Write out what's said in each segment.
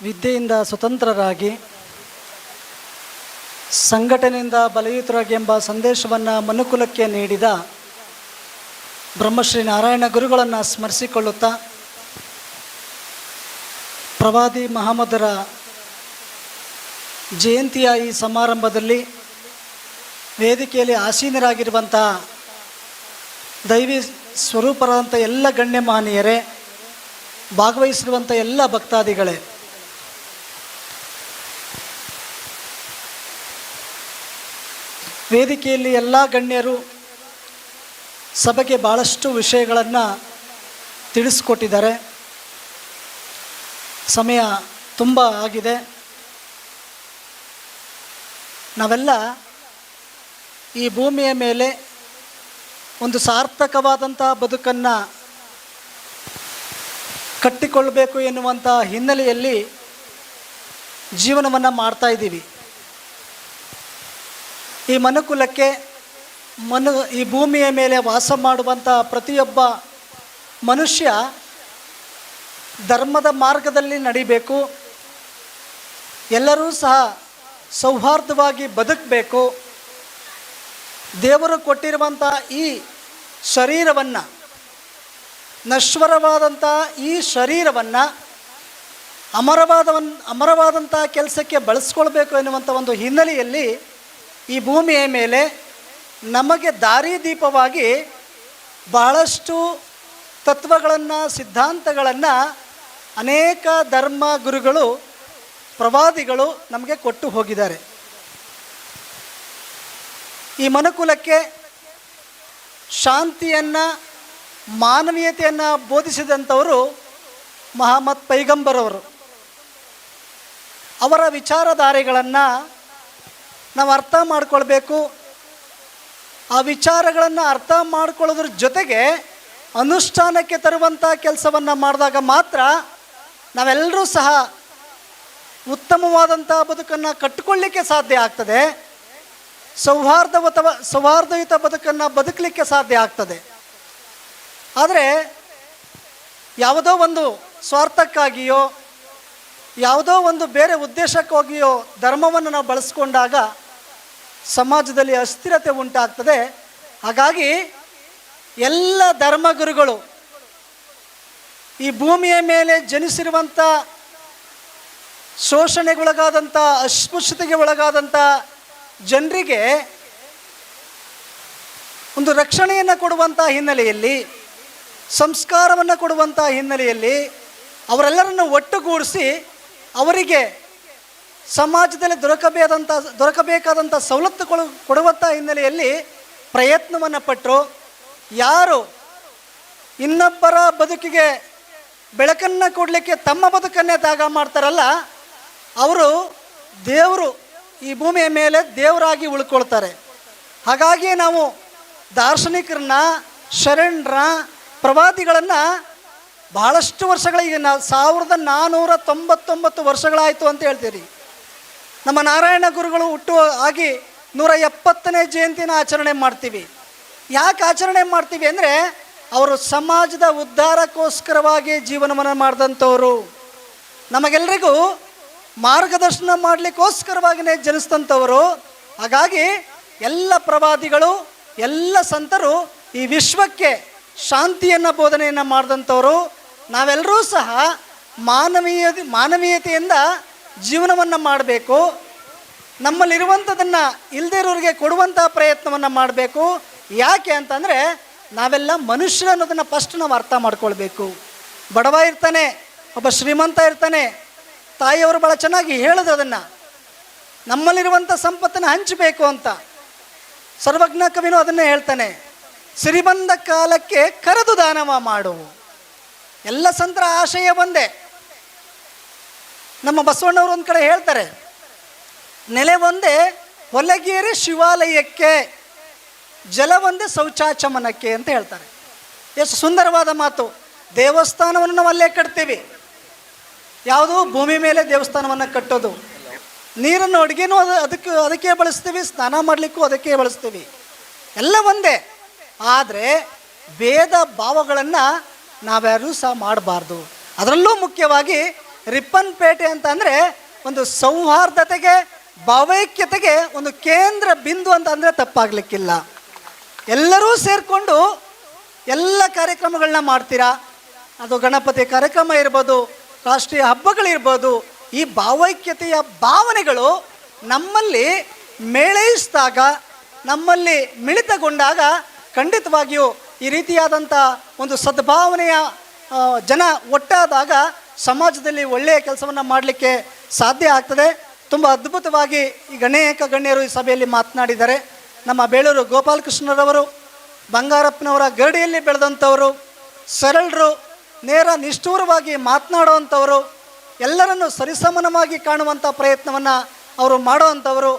ವಿದ್ಯೆಯಿಂದ ಸ್ವತಂತ್ರರಾಗಿ ಸಂಘಟನೆಯಿಂದ ಬಲಯುತರಾಗಿ ಎಂಬ ಸಂದೇಶವನ್ನು ಮನುಕುಲಕ್ಕೆ ನೀಡಿದ ಬ್ರಹ್ಮಶ್ರೀ ನಾರಾಯಣ ಗುರುಗಳನ್ನು ಸ್ಮರಿಸಿಕೊಳ್ಳುತ್ತಾ ಪ್ರವಾದಿ ಮಹಮ್ಮದರ ಜಯಂತಿಯ ಈ ಸಮಾರಂಭದಲ್ಲಿ ವೇದಿಕೆಯಲ್ಲಿ ಆಸೀನರಾಗಿರುವಂತಹ ದೈವಿ ಸ್ವರೂಪರಾದಂಥ ಎಲ್ಲ ಗಣ್ಯಮಾನ್ಯರೇ ಭಾಗವಹಿಸಿರುವಂಥ ಎಲ್ಲ ಭಕ್ತಾದಿಗಳೇ ವೇದಿಕೆಯಲ್ಲಿ ಎಲ್ಲ ಗಣ್ಯರು ಸಭೆಗೆ ಭಾಳಷ್ಟು ವಿಷಯಗಳನ್ನು ತಿಳಿಸ್ಕೊಟ್ಟಿದ್ದಾರೆ. ಸಮಯ ತುಂಬ ಆಗಿದೆ. ನಾವೆಲ್ಲ ಈ ಭೂಮಿಯ ಮೇಲೆ ಒಂದು ಸಾರ್ಥಕವಾದಂಥ ಬದುಕನ್ನು ಕಟ್ಟಿಕೊಳ್ಳಬೇಕು ಎನ್ನುವಂಥ ಹಿನ್ನೆಲೆಯಲ್ಲಿ ಜೀವನವನ್ನು ಮಾಡ್ತಾ ಇದ್ದೀವಿ. ಈ ಮನುಕುಲಕ್ಕೆ ಮನು, ಈ ಭೂಮಿಯ ಮೇಲೆ ವಾಸ ಮಾಡುವಂಥ ಪ್ರತಿಯೊಬ್ಬ ಮನುಷ್ಯ ಧರ್ಮದ ಮಾರ್ಗದಲ್ಲಿ ನಡಿಬೇಕು. ಎಲ್ಲರೂ ಸಹ ಸೌಹಾರ್ದವಾಗಿ ಬದುಕಬೇಕು. ದೇವರು ಕೊಟ್ಟಿರುವಂಥ ಈ ಶರೀರವನ್ನು ನಶ್ವರವಾದಂಥ ಈ ಶರೀರವನ್ನು ಅಮರವಾದವನ್ ಅಮರವಾದಂಥ ಕೆಲಸಕ್ಕೆ ಬಳಸ್ಕೊಳ್ಬೇಕು ಎನ್ನುವಂಥ ಒಂದು ಹಿನ್ನೆಲೆಯಲ್ಲಿ ಈ ಭೂಮಿಯ ಮೇಲೆ ನಮಗೆ ದಾರಿದೀಪವಾಗಿ ಬಹಳಷ್ಟು ತತ್ವಗಳನ್ನು, ಸಿದ್ಧಾಂತಗಳನ್ನು ಅನೇಕ ಧರ್ಮ ಗುರುಗಳು, ಪ್ರವಾದಿಗಳು ನಮಗೆ ಕೊಟ್ಟು ಹೋಗಿದ್ದಾರೆ. ಈ ಮನುಕುಲಕ್ಕೆ ಶಾಂತಿಯನ್ನು, ಮಾನವೀಯತೆಯನ್ನು ಬೋಧಿಸಿದಂಥವರು ಮಹಮ್ಮದ್ ಪೈಗಂಬರವರು ಅವರ ವಿಚಾರಧಾರೆಗಳನ್ನು ನಾವು ಅರ್ಥ ಮಾಡ್ಕೊಳ್ಬೇಕು. ಆ ವಿಚಾರಗಳನ್ನು ಅರ್ಥ ಮಾಡ್ಕೊಳ್ಳೋದ್ರ ಜೊತೆಗೆ ಅನುಷ್ಠಾನಕ್ಕೆ ತರುವಂಥ ಕೆಲಸವನ್ನು ಮಾಡಿದಾಗ ಮಾತ್ರ ನಾವೆಲ್ಲರೂ ಸಹ ಉತ್ತಮವಾದಂಥ ಬದುಕನ್ನು ಕಟ್ಟಿಕೊಳ್ಳಿಕ್ಕೆ ಸಾಧ್ಯ ಆಗ್ತದೆ. ಅಥವಾ ಸೌಹಾರ್ದಯುತ ಬದುಕನ್ನು ಬದುಕಲಿಕ್ಕೆ ಸಾಧ್ಯ ಆಗ್ತದೆ. ಆದರೆ ಯಾವುದೋ ಒಂದು ಸ್ವಾರ್ಥಕ್ಕಾಗಿಯೋ, ಯಾವುದೋ ಒಂದು ಬೇರೆ ಉದ್ದೇಶಕ್ಕಾಗಿಯೋ ಧರ್ಮವನ್ನು ನಾವು ಬಳಸ್ಕೊಂಡಾಗ ಸಮಾಜದಲ್ಲಿ ಅಸ್ಥಿರತೆ ಉಂಟಾಗ್ತದೆ. ಹಾಗಾಗಿ ಎಲ್ಲ ಧರ್ಮಗುರುಗಳು ಈ ಭೂಮಿಯ ಮೇಲೆ ಜನಿಸಿರುವಂಥ ಶೋಷಣೆಗೊಳಗಾದಂಥ ಅಸ್ಪೃಶ್ಯತೆಗೆ ಒಳಗಾದಂಥ ಜನರಿಗೆ ಒಂದು ರಕ್ಷಣೆಯನ್ನು ಕೊಡುವಂಥ ಹಿನ್ನೆಲೆಯಲ್ಲಿ, ಸಂಸ್ಕಾರವನ್ನು ಕೊಡುವಂಥ ಹಿನ್ನೆಲೆಯಲ್ಲಿ ಅವರೆಲ್ಲರನ್ನು ಒಟ್ಟುಗೂಡಿಸಿ ಅವರಿಗೆ ಸಮಾಜದಲ್ಲಿ ದೊರಕಬೇಕಾದಂಥ ದೊರಕಬೇಕಾದಂಥ ಸವಲತ್ತುಗಳು ಕೊಡುವಂಥ ಹಿನ್ನೆಲೆಯಲ್ಲಿ ಪ್ರಯತ್ನವನ್ನು ಪಟ್ಟರು ಯಾರು ಇನ್ನೊಬ್ಬರ ಬದುಕಿಗೆ ಬೆಳಕನ್ನು ಕೊಡಲಿಕ್ಕೆ ತಮ್ಮ ಬದುಕನ್ನೇ ತ್ಯಾಗ ಮಾಡ್ತಾರಲ್ಲ, ಅವರು ದೇವರು ಈ ಭೂಮಿಯ ಮೇಲೆ ದೇವರಾಗಿ ಉಳ್ಕೊಳ್ತಾರೆ. ಹಾಗಾಗಿ ನಾವು ದಾರ್ಶನಿಕರನ್ನ ಶರಣರ ಪ್ರವಾದಿಗಳನ್ನು ಬಹಳಷ್ಟು ವರ್ಷಗಳಿಗೆ, ನಾ ಸಾವಿರದ ನಾನ್ನೂರ ತೊಂಬತ್ತೊಂಬತ್ತು ವರ್ಷಗಳಾಯಿತು ಅಂತ ಹೇಳ್ತೀರಿ. ನಮ್ಮ ನಾರಾಯಣ ಗುರುಗಳು ಹುಟ್ಟು ಆಗಿ ನೂರ ಎಪ್ಪತ್ತನೇ ಜಯಂತಿನ ಆಚರಣೆ ಮಾಡ್ತೀವಿ. ಯಾಕೆ ಆಚರಣೆ ಮಾಡ್ತೀವಿ ಅಂದರೆ ಅವರು ಸಮಾಜದ ಉದ್ಧಾರಕ್ಕೋಸ್ಕರವಾಗಿ ಜೀವನವನ್ನು ಮಾಡಿದಂಥವರು. ನಮಗೆಲ್ಲರಿಗೂ ಮಾರ್ಗದರ್ಶನ ಮಾಡಲಿಕ್ಕೋಸ್ಕರವಾಗಿಯೇ ಜನಿಸಿದಂಥವರು. ಹಾಗಾಗಿ ಎಲ್ಲ ಪ್ರವಾದಿಗಳು, ಎಲ್ಲ ಸಂತರು ಈ ವಿಶ್ವಕ್ಕೆ ಶಾಂತಿಯನ್ನು ಬೋಧನೆಯನ್ನು ಮಾಡಿದಂಥವರು. ನಾವೆಲ್ಲರೂ ಸಹ ಮಾನವೀಯ ಮಾನವೀಯತೆಯಿಂದ ಜೀವನವನ್ನು ಮಾಡಬೇಕು. ನಮ್ಮಲ್ಲಿರುವಂಥದ್ದನ್ನು ಇಲ್ಲದೇ ಇರೋರಿಗೆ ಕೊಡುವಂಥ ಪ್ರಯತ್ನವನ್ನು ಮಾಡಬೇಕು. ಯಾಕೆ ಅಂತಂದರೆ ನಾವೆಲ್ಲ ಮನುಷ್ಯರು ಅನ್ನೋದನ್ನು ಫಸ್ಟ್ ನಾವು ಅರ್ಥ ಮಾಡ್ಕೊಳ್ಬೇಕು. ಬಡವ ಇರ್ತಾನೆ, ಒಬ್ಬ ಶ್ರೀಮಂತ ಇರ್ತಾನೆ, ತಾಯಿಯವರು ಭಾಳ ಚೆನ್ನಾಗಿ ಹೇಳಿದ್ರು ಅದನ್ನು. ನಮ್ಮಲ್ಲಿರುವಂಥ ಸಂಪತ್ತನ್ನು ಹಂಚಬೇಕು ಅಂತ. ಸರ್ವಜ್ಞ ಕವಿನೂ ಅದನ್ನೇ ಹೇಳ್ತಾನೆ, ಸಿರಿಬಂದ ಕಾಲಕ್ಕೆ ಕರೆದು ದಾನವ ಮಾಡು. ಎಲ್ಲ ಸಂತರ ಆಶಯ ಒಂದೇ. ನಮ್ಮ ಬಸವಣ್ಣವರು ಒಂದು ಕಡೆ ಹೇಳ್ತಾರೆ, ನೆಲೆ ಒಂದೇ ಹೊಲಗೇರಿ ಶಿವಾಲಯಕ್ಕೆ, ಜಲ ಒಂದೇ ಶೌಚಾಚಮನಕ್ಕೆ ಅಂತ ಹೇಳ್ತಾರೆ. ಎಷ್ಟು ಸುಂದರವಾದ ಮಾತು. ದೇವಸ್ಥಾನವನ್ನು ನಾವು ಅಲ್ಲೇ ಕಟ್ತೀವಿ. ಯಾವುದು ಭೂಮಿ ಮೇಲೆ ದೇವಸ್ಥಾನವನ್ನು ಕಟ್ಟೋದು. ನೀರನ್ನು ಅಡುಗೆನೂ ಅದು ಅದಕ್ಕೆ ಅದಕ್ಕೆ ಬಳಸ್ತೀವಿ, ಸ್ನಾನ ಮಾಡಲಿಕ್ಕೂ ಅದಕ್ಕೆ ಬಳಸ್ತೀವಿ. ಎಲ್ಲ ಒಂದೇ. ಆದರೆ ಭೇದ ಭಾವಗಳನ್ನು ನಾವ್ಯಾರೂ ಸಹ ಮಾಡಬಾರ್ದು. ಅದರಲ್ಲೂ ಮುಖ್ಯವಾಗಿ ರಿಪ್ಪನ್ಪೇಟೆ ಅಂತ ಅಂದರೆ ಒಂದು ಸೌಹಾರ್ದತೆಗೆ, ಭಾವೈಕ್ಯತೆಗೆ ಒಂದು ಕೇಂದ್ರ ಬಿಂದು ಅಂತ ಅಂದರೆ ತಪ್ಪಾಗಲಿಕ್ಕಿಲ್ಲ. ಎಲ್ಲರೂ ಸೇರಿಕೊಂಡು ಎಲ್ಲ ಕಾರ್ಯಕ್ರಮಗಳನ್ನ ಮಾಡ್ತೀರಾ? ಅದು ಗಣಪತಿ ಕಾರ್ಯಕ್ರಮ ಇರ್ಬೋದು, ರಾಷ್ಟ್ರೀಯ ಹಬ್ಬಗಳಿರ್ಬೋದು, ಈ ಭಾವೈಕ್ಯತೆಯ ಭಾವನೆಗಳು ನಮ್ಮಲ್ಲಿ ಮೇಳೈಸಿದಾಗ, ನಮ್ಮಲ್ಲಿ ಮಿಳಿತಗೊಂಡಾಗ ಖಂಡಿತವಾಗಿಯೂ ಈ ರೀತಿಯಾದಂಥ ಒಂದು ಸದ್ಭಾವನೆಯ ಜನ ಒಟ್ಟಾದಾಗ ಸಮಾಜದಲ್ಲಿ ಒಳ್ಳೆಯ ಕೆಲಸವನ್ನು ಮಾಡಲಿಕ್ಕೆ ಸಾಧ್ಯ ಆಗ್ತದೆ. ತುಂಬ ಅದ್ಭುತವಾಗಿ ಈ ಅನೇಕ ಗಣ್ಯರು ಈ ಸಭೆಯಲ್ಲಿ ಮಾತನಾಡಿದ್ದಾರೆ. ನಮ್ಮ ಬೇಳೂರು ಗೋಪಾಲಕೃಷ್ಣರವರು, ಬಂಗಾರಪ್ಪನವರ ಗರಡಿಯಲ್ಲಿ ಬೆಳೆದಂಥವರು, ಸರಳರು, ನೇರ ನಿಷ್ಠೂರವಾಗಿ ಮಾತನಾಡುವಂಥವರು, ಎಲ್ಲರನ್ನು ಸರಿಸಮಾನವಾಗಿ ಕಾಣುವಂಥ ಪ್ರಯತ್ನವನ್ನು ಅವರು ಮಾಡುವಂಥವರು.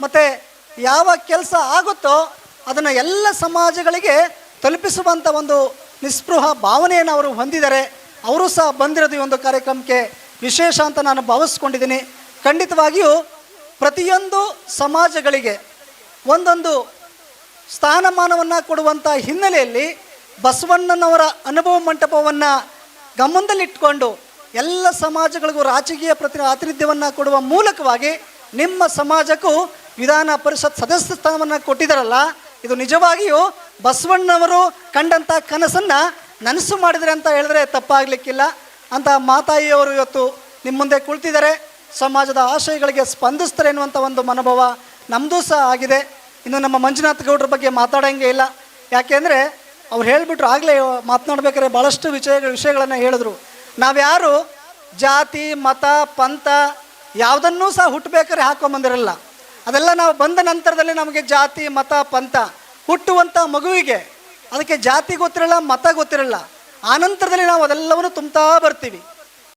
ಮತ್ತು ಯಾವ ಕೆಲಸ ಆಗುತ್ತೋ ಅದನ್ನು ಎಲ್ಲ ಸಮಾಜಗಳಿಗೆ ತಲುಪಿಸುವಂಥ ಒಂದು ನಿಸ್ಪೃಹ ಭಾವನೆಯನ್ನು ಅವರು ಹೊಂದಿದ್ದಾರೆ ಅವರು ಸಹ ಬಂದಿರೋದು ಈ ಒಂದು ಕಾರ್ಯಕ್ರಮಕ್ಕೆ ವಿಶೇಷ ಅಂತ ನಾನು ಭಾವಿಸ್ಕೊಂಡಿದ್ದೀನಿ. ಖಂಡಿತವಾಗಿಯೂ ಪ್ರತಿಯೊಂದು ಸಮಾಜಗಳಿಗೆ ಒಂದೊಂದು ಸ್ಥಾನಮಾನವನ್ನು ಕೊಡುವಂಥ ಹಿನ್ನೆಲೆಯಲ್ಲಿ ಬಸವಣ್ಣನವರ ಅನುಭವ ಮಂಟಪವನ್ನು ಗಮನದಲ್ಲಿಟ್ಟುಕೊಂಡು ಎಲ್ಲ ಸಮಾಜಗಳಿಗೂ ರಾಜಕೀಯ ಪ್ರತಿ ಆತಿಥ್ಯವನ್ನು ಕೊಡುವ ಮೂಲಕವಾಗಿ ನಿಮ್ಮ ಸಮಾಜಕ್ಕೂ ವಿಧಾನ ಪರಿಷತ್ ಸದಸ್ಯ ಸ್ಥಾನವನ್ನು ಕೊಟ್ಟಿದ್ದಾರಲ್ಲ ಇದು ನಿಜವಾಗಿಯೂ ಬಸವಣ್ಣನವರು ಕಂಡಂಥ ಕನಸನ್ನು ನನಸು ಮಾಡಿದರೆ ಅಂತ ಹೇಳಿದ್ರೆ ತಪ್ಪಾಗಲಿಕ್ಕಿಲ್ಲ ಅಂತ ಮಾತಾಯಿಯವರು ಇವತ್ತು ನಿಮ್ಮ ಮುಂದೆ ಕುಳಿತಿದ್ದಾರೆ. ಸಮಾಜದ ಆಶಯಗಳಿಗೆ ಸ್ಪಂದಿಸ್ತಾರೆ ಎನ್ನುವಂಥ ಒಂದು ಮನೋಭಾವ ನಮ್ಮದು ಸಹ ಆಗಿದೆ. ಇನ್ನು ನಮ್ಮ ಮಂಜುನಾಥ್ ಗೌಡ್ರ ಬಗ್ಗೆ ಮಾತಾಡೋಂಗೆ ಇಲ್ಲ. ಯಾಕೆಂದರೆ ಅವ್ರು ಹೇಳಿಬಿಟ್ರು ಆಗಲೇ ಮಾತನಾಡ್ಬೇಕಾದ್ರೆ ಭಾಳಷ್ಟು ವಿಷಯ ವಿಷಯಗಳನ್ನು ಹೇಳಿದ್ರು. ನಾವ್ಯಾರು ಜಾತಿ, ಮತ, ಪಂಥ ಯಾವುದನ್ನೂ ಸಹ ಹುಟ್ಟಬೇಕಾದ್ರೆ ಹಾಕೊಂಬಂದಿರಲ್ಲ. ಅದೆಲ್ಲ ನಾವು ಬಂದ ನಂತರದಲ್ಲಿ ನಮಗೆ ಜಾತಿ, ಮತ, ಪಂಥ ಹುಟ್ಟುವಂಥ ಮಗುವಿಗೆ ಅದಕ್ಕೆ ಜಾತಿ ಗೊತ್ತಿರಲ್ಲ ಮತ ಗೊತ್ತಿರಲ್ಲ ಆನಂತರದಲ್ಲಿ ನಾವು ಅದೆಲ್ಲವನ್ನು ತುಂಬ್ತಾ ಬರ್ತೀವಿ.